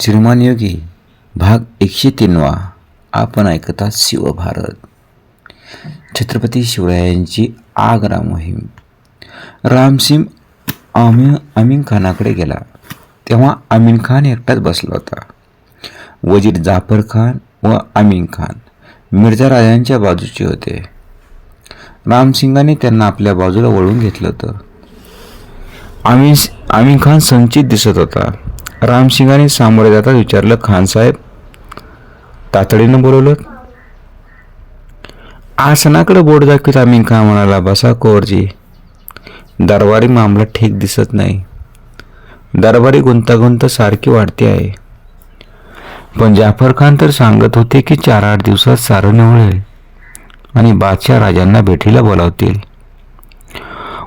श्रीमान योगी भाग एकशे तीनवा. आपण ऐकता शिवभारत छत्रपती शिवरायांची आग्रा मोहीम. रामसिंग आमी अमीन खानाकडे गेला. तेव्हा अमीन खान एकटाच बसला होता. वजीर जाफर खान व अमीन खान मिर्झा राजांच्या बाजूचे होते. रामसिंगाने त्यांना आपल्या बाजूला वळून घेतलं होतं. आमीन आमीन खान संचित दिसत होता. रामसिंगाने सामोरे जाताच विचारलं खान साहेब तातडीनं बोलवलं? आसनाकडे बोट दाखवीत आम्ही का म्हणाला बसा कोरजी. दरबारी मामला ठीक दिसत नाही. दरबारी गुंतागुंत सारखी वाढते आहे. पण जाफर खान तर सांगत होते की चार आठ दिवसात सारं निवळेल आणि बादशाह राजांना भेटीला बोलावतील.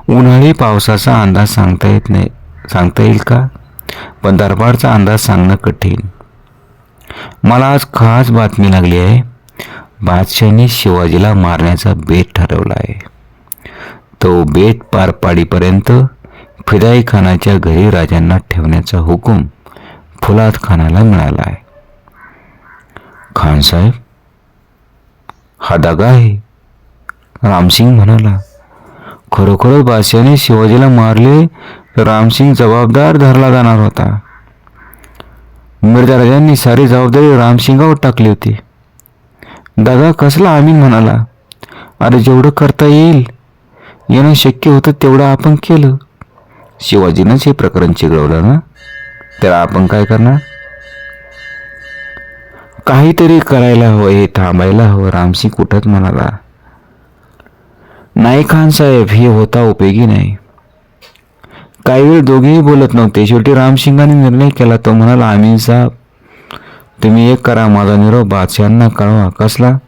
उन्हाळी पावसाचा अंदाज सांगता येत नाही. सांगता येईल का? पण दरबारचा अंदाज सांगणं कठीण. मला आज खास बातमी लागली आहे. बादशाहने शिवाजीला मारण्याचा बेत ठरवला आहे. तो बेत पार पाडीपर्यंत फिदाई खानाच्या घरी राजांना ठेवण्याचा हुकूम फुलाद खानाला मिळाला आहे. खान साहेब हा दगा आहे. रामसिंग म्हणाला खरोखरच बादशाने शिवाजीला मारले रामसिंग जबाबदार धरला जाणार होता. मिर्जा राजांनी सारी जबाबदारी रामसिंगावर टाकली होती. दादा कसला आमीन म्हणाला अरे जेवढं करता येईल येणं शक्य होतं तेवढं आपण केलं. शिवाजीनंच हे प्रकरण चिघळवलं ना? तर आपण काय करणार? काहीतरी करायला हवं हे थांबायला हवं रामसिंग कुठत म्हणाला. नाही खान साहेब हे होता उपयोगी नाही. काही वेळ दोघेही बोलत नव्हते. शेवटी रामसिंगाने निर्णय केला. तो म्हणाला आम्ही साहेब तुम्ही एक करा. माझा निरोप बादशहांना कळवा. कसला?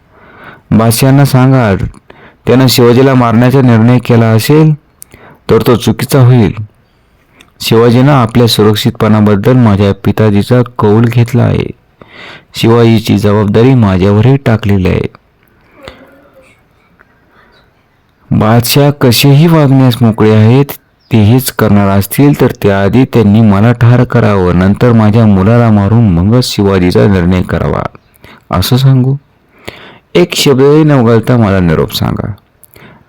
बादशहांना सांगा. त्यानं शिवाजीला मारण्याचा निर्णय केला असेल तर तो चुकीचा होईल. शिवाजीनं आपल्या सुरक्षितपणाबद्दल माझ्या पिताजीचा कौल घेतला आहे. शिवाजीची जबाबदारी माझ्यावरही टाकलेली आहे. बादशाह कसेही वागण्यास मोकळे आहेत तेहीच करणार असतील तर त्याआधी त्यांनी मला ठार करावं नंतर माझ्या मुलाला मारून मगच शिवाजीचा निर्णय करावा. असं सांगू? एक शब्दही न उघडता मला निरोप सांगा.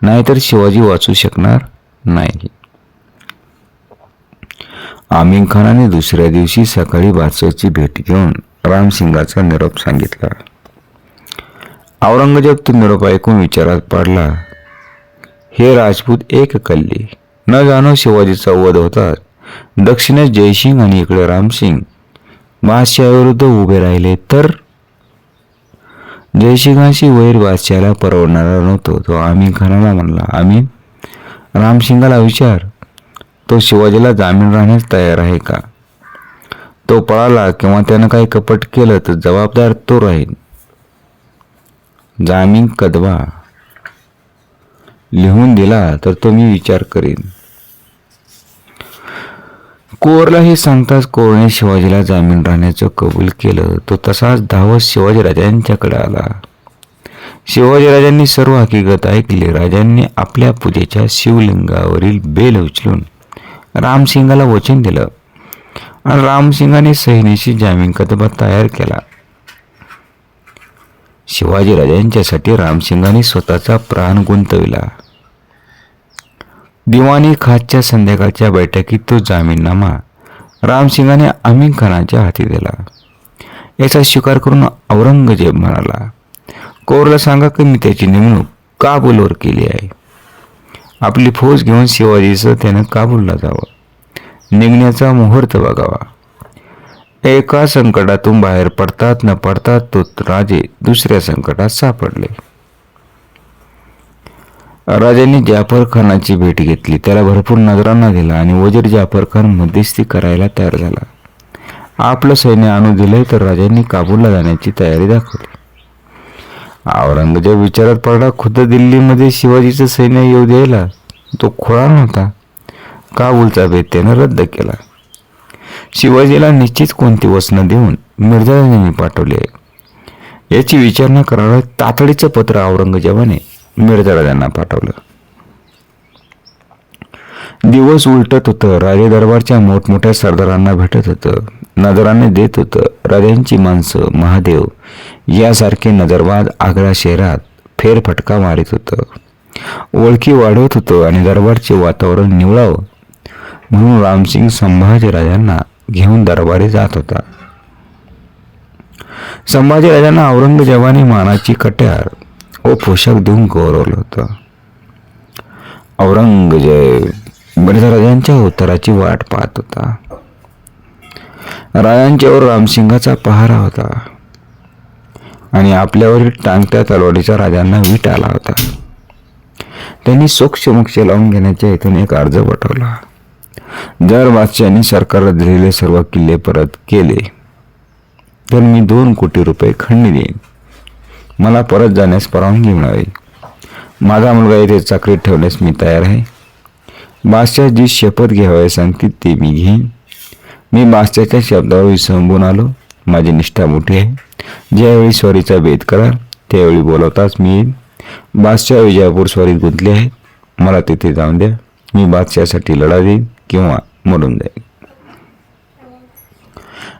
नाहीतर शिवाजी वाचू शकणार नाही. आमिर खानाने दुसऱ्या दिवशी सकाळी बादशाहची भेट घेऊन रामसिंगाचा निरोप सांगितला. औरंगजेब तो निरोप ऐकून विचारात पडला हे राजपूत एक कल्ली न जाणो शिवाजीचा वध होता. दक्षिणेस जयसिंग आणि इकडे रामसिंग. बादशहाविरुद्ध उभे राहिले तर? जयसिंगाशी वैर बादशहाला परवडणारा नव्हतो. तो आम्ही खानाला म्हणला आम्ही रामसिंगाला विचार. तो शिवाजीला जामीन राहण्यास तयार आहे का? तो पळाला किंवा त्यानं काही कपट केलं तर जबाबदार तो राहील. जामीन कदवा. लिहून दिला तर तो मी विचार करीन. कोरला हे सांगताच कोरने शिवाजीला जामीन राहण्याचं कबूल केलं. तो तसाच धावत शिवाजीराजांच्याकडे आला. शिवाजीराजांनी सर्व हकीकत ऐकली. राजांनी आपल्या पूजेच्या शिवलिंगावरील बेल उचलून रामसिंगाला वचन दिलं. आणि रामसिंगाने सैनीशी जामीन कदबा तयार केला. शिवाजीराजांच्यासाठी रामसिंगाने स्वतःचा प्राण गुंतविला. दिवाणी खातच्या संध्याकाळच्या बैठकीत तो जामीननामा रामसिंगाने अमीन खानाच्या हाती दिला. याचा स्वीकार करून औरंगजेब म्हणाला कौरला सांगा की मी त्याची नेमणूक काबूलवर केली आहे. आपली फौज घेऊन शिवाजीचं त्यानं काबूलला जावं. निघण्याचा मुहूर्त बघावा. एका संकटातून बाहेर पडतात न पडतात तो राजे दुसऱ्या संकटात सापडले. राजांनी जाफर खानाची भेट घेतली. त्याला भरपूर नजरांना दिला आणि वजीर जाफर खान मध्यस्थी करायला तयार झाला. आपलं सैन्य आणू दिले तर राजांनी काबूलला जाण्याची तयारी दाखवली. औरंगजेब विचारात पडला खुद्द दिल्लीमध्ये शिवाजीचं सैन्य येऊ द्यायला? तो खोळा नव्हता. काबूलचा भेद त्यानं रद्द केला. शिवाजीला निश्चित कोणती वचनं देऊन मिर्झाने पाठवले. याची विचारणा करायला तातडीचं पत्र औरंगजेबाने मिर्झाराजांना पाठवलं. दिवस उलटत होतं. राजे दरबारच्या मोठमोठ्या सरदारांना भेटत होतं. नजराने देत होतं. राजांची माणसं महादेव यासारखे नजरवाद आग्रा शहरात फेरफटका मारित होतं. ओळखी वाढवत होतं आणि दरबारचे वातावरण निवळावं म्हणून रामसिंग संभाजीराजांना घेऊन दरबारी जात होता. संभाजीराजांना औरंगजेबाने मानाची कट्यार व पोशाख देऊन गौरवलं होतं. औरंगजेब राजांच्या उत्तराची वाट पाहत होता. राजांच्यावर रामसिंगाचा पहारा होता आणि आपल्यावरील टांगत्या तलवारीचा राजांना वीट आला होता त्यांनी सोक्षमोक्ष लावून घेण्याच्या इथून एक अर्ज पाठवला जर बादशाहांनी सरकारला दिलेले सर्व किल्ले परत केले. तर मी दोन कोटी रुपये खंडणी देईन. मला परत जाण्यास परवानगी मिळावी. माझा मुलगा इथे चाकरीत ठेवण्यास मी तयार आहे. बादशाह जी शपथ घ्यावयास सांगतील ते मी घेईन. मी बादशाच्या शब्दावर विसंबून आलो. माझी निष्ठा मोठी आहे. ज्यावेळी स्वारीचा भेद कराल त्यावेळी बोलवताच मी येईन. बादशाह विजयापूर स्वारीत गुंतले आहेत. मला तिथे जाऊन द्या. मी बादशाहसाठी लढा देईन. किंवा मरून जाईल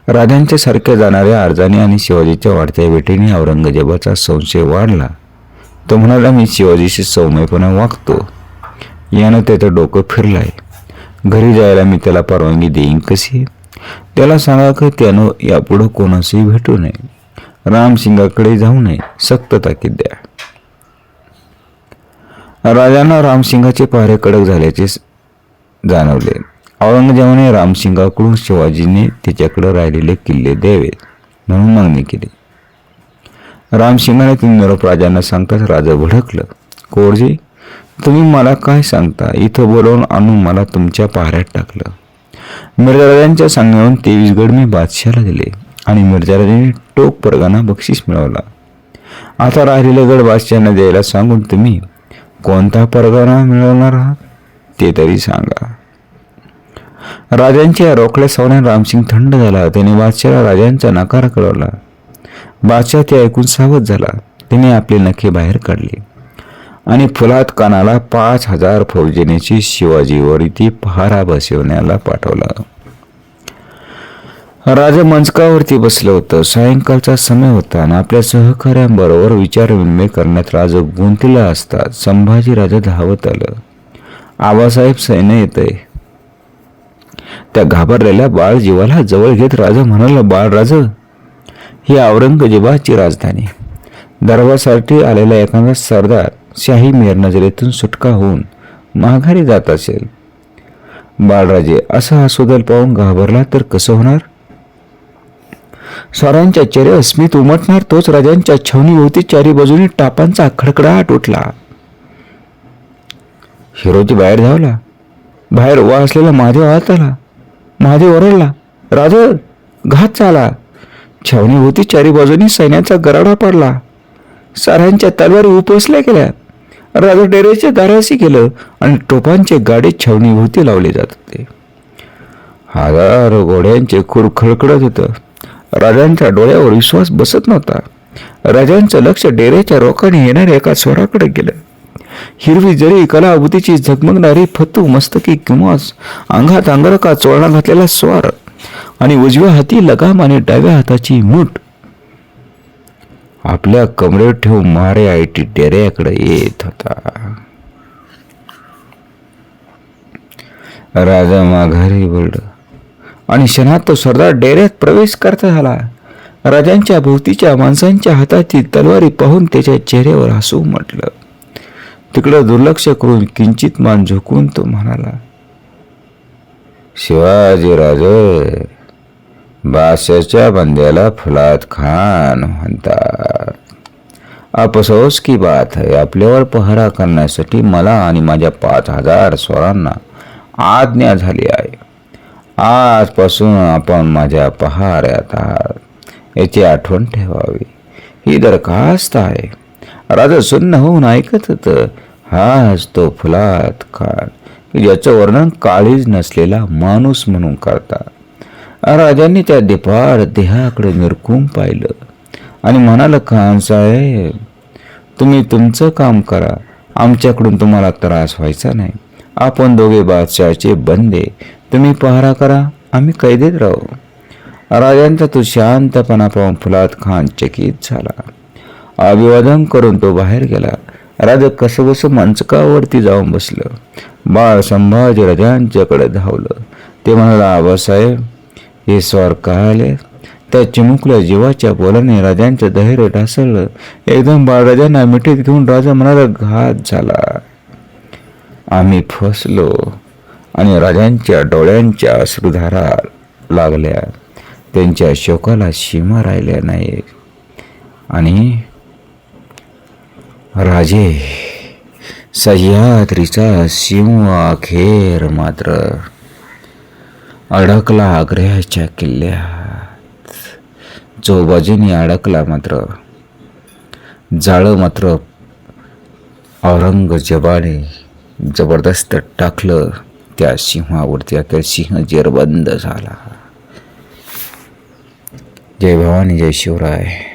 राजांच्या सारख्या जाणाऱ्या अर्जाने आणि शिवाजीच्या वाढत्या भेटीने औरंगजेबाचा संशय वाढला. तो म्हणाला मी शिवाजीशी सौम्यपणे वागतो. यानं त्याचं डोकं फिरलंय. घरी जायला मी त्याला परवानगी देईन कशी? त्याला सांगा की त्यानं यापुढं कोणासही भेटू नये. रामसिंगाकडे जाऊ नये. सक्त ताकीद द्या. राजांना रामसिंगाचे पहारे कडक झाल्याचे जाणवले. औरंगजेबाने रामसिंगाकडून शिवाजीने त्याच्याकडे राहिलेले किल्ले द्यावेत म्हणून मागणी केली. रामसिंगाने तुम्ही निरोप राजांना सांगताच राजा भडकलं. कोरजी तुम्ही मला काय सांगता? इथं बोलवून आणून मला तुमच्या पहाऱ्यात टाकलं. मिर्जाराजांच्या सांगण्यावरून तेवीस गड मी बादशाला दिले आणि मिर्जाराजांनी टोक परगाना बक्षीस मिळवला. आता राहिलेले गड बादशांना द्यायला सांगून तुम्ही कोणता परगाना मिळवणार आहात? ते तरी सांगा. राजांच्या रोखल्या सवण्यात रामसिंग थंड झाला. त्याने बादशाला राजांचा नकार कळवला. बादशाह ते ऐकून सावध झाला. त्याने आपले नखे बाहेर काढले. आणि फुलात कानाला पाच हजार फौजेनेची शिवाजीवर ती पहारा बसवण्याला पाठवला. राजा मंचकावरती बसलं होतं. सायंकाळचा समय होता आणि आपल्या सहकाऱ्यांबरोबर विचारविनिमय करण्यात राजा गुंतला असता. संभाजी राजा धावत आलं. आबासाहेब सैन्य येतंय. त्या घाबरलेल्या बाळजीवाला जवळ घेत राजा म्हणाला बाळराज ही औरंगजेबाची राजधानी. दरबारसाठी आलेला एखादा सरदार शाही मेर नजरेतून सुटका होऊन माघारी जात असेल. बाळराजे असा हा पाहून घाबरला तर कसं होणार? स्वरांच्या चेहरे अस्मित उमटणार तोच राजांच्या छावणीभोवती चारी बाजूनी टापांचा खडखडाट उठला. हिरोजी बाहेर धावला. बाहेर उभा असलेला महादेव आत आला. महादेव ओरडला राजा घात चाला छावणी होती चारी बाजूनी सैन्याचा गराडा पडला. साऱ्यांच्या तलवारी उपसल्या गेल्या. राजा डेरेच्या दाराशी गेलं आणि टोपांचे गाडे छावणीभोवती लावले जात होते. हजारो घोड्यांचे खूर खळखळत होतं. राजांच्या डोळ्यावर विश्वास बसत नव्हता. राजांचं लक्ष डेरेच्या रोखाने येणाऱ्या एका स्वराकडे गेलं. हिरवी जरी कलाभूतीची झगमगणारी फतू मस्तकी किंवा अंगात अंगरका चोळणा घातलेला स्वार आणि उजव्या हाती लगाम आणि डाव्या हाताची मूठ. आपल्या कमरेवर ठेवून मारे आयटी डेऱ्याकडे येत होता. राजा माघारी बोलड आणि क्षणात तो सरदार डेऱ्यात प्रवेश करता झाला राजांच्या भोवतीच्या माणसांच्या हाताची तलवारी पाहून त्याच्या चेहऱ्यावर हसू म्हटलं. तिकडं दुर्लक्ष करून किंचित मान झोकून तो म्हणाला शिवाजीराजे बादशाच्या बंद्याला फुलात खान म्हणतात. अपसोस की बात है आपल्यावर पहरा करण्यासाठी मला आणि माझ्या पाच हजार स्वरांना आज्ञा झाली आहे. आजपासून आपण माझ्या पहाऱ्यात आहात. याची आठवण ठेवावी. ही दरखास्त आहे. राजा सुन्न होऊन ऐकत होतं हाच तो फुलात खान की ज्याचं वर्णन काळीज नसलेला माणूस म्हणून करतात. राजांनी त्या दिपाड देहाकडे निरकून पाहिलं आणि म्हणाल खान साहेब तुम्ही तुमचं काम करा. आमच्याकडून तुम्हाला त्रास व्हायचा नाही. आपण दोघे बादशाहचे बंदे. तुम्ही पहारा करा. आम्ही कैदेत राहू. राजांचा तो शांतपणा पाहून फुलाद खान चकित झाला. अभिवादन करून तो बाहेर गेला. राजा कसबस मंचकावरती जाऊन बसलं. बाळ संभाजी राजांच्याकडे धावलं. ते म्हणाला आबासाहेब हे स्वार का आले? त्या चिमुकल्या जीवाच्या बोलाने राजांचं धैर्य ढासळलं. एकदम बाळराजांना मिठीत घेऊन राजा म्हणाला घात झाला. आम्ही फसलो आणि राजांच्या डोळ्यांच्या अश्रुधारा लागल्या. त्यांच्या शोकाला सीमा राहिल्या नाही आणि राजे सह्याद्रीचा सिंह अखेर मात्र अडकला आग्र्याच्या किल्ल्यात. जो बाजूने अडकला मात्र जाळं मात्र औरंगजेबाने जबरदस्त टाकलं त्या सिंहावरती अखेर सिंह जेरबंद झाला. जय भवानी जय शिवराय.